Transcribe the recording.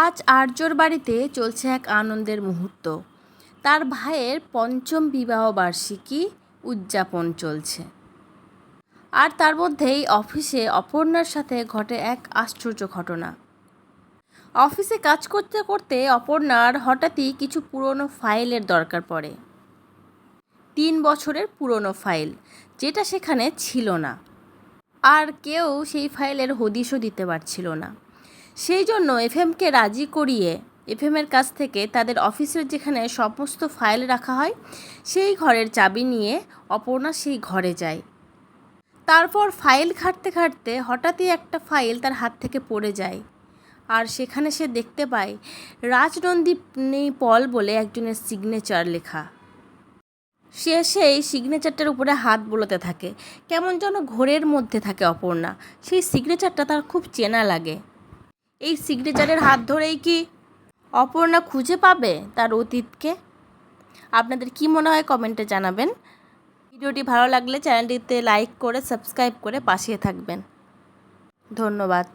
আজ আর্যর বাড়িতে চলছে এক আনন্দের মুহূর্ত। তার ভাইয়ের পঞ্চম বিবাহ বার্ষিকী উদযাপন চলছে। আর তার মধ্যেই অফিসে অপর্ণার সাথে ঘটে এক আশ্চর্য ঘটনা। অফিসে কাজ করতে করতে অপর্ণার হঠাৎই কিছু পুরনো ফাইলের দরকার পড়ে। তিন বছরের পুরনো ফাইল, যেটা সেখানে ছিল না। আর কেউ সেই ফাইলের হদিশও দিতে পারছিল না। সেই জন্য এফএমকে রাজি করিয়ে এফএমের কাছ থেকে তাদের অফিসের যেখানে সমস্ত ফাইল রাখা হয়, সেই ঘরের চাবি নিয়ে অপর্ণা সেই ঘরে যায়। তারপর ফাইল ঘাঁটতে ঘাঁটতে হঠাৎই একটা ফাইল তার হাত থেকে পড়ে যায়। আর সেখানে সে দেখতে পায় রাজনন্দী নেই পল বলে একজনের সিগনেচার লেখা। সে সেই সিগনেচারটার উপরে হাত বোলাতে থাকে। কেমন যেন ঘোরের মধ্যে থাকে অপর্ণা। সেই সিগনেচারটা তার খুব চেনা লাগে। এই সিগনেচারের হাত ধরেই কি অপর্ণা খুঁজে পাবে তার অতীতকে? আপনাদের কি মনে হয় কমেন্টে জানাবেন। ভিডিওটি ভালো লাগলে চ্যানেলটিতে লাইক করে সাবস্ক্রাইব করে পাশে থাকবেন। ধন্যবাদ।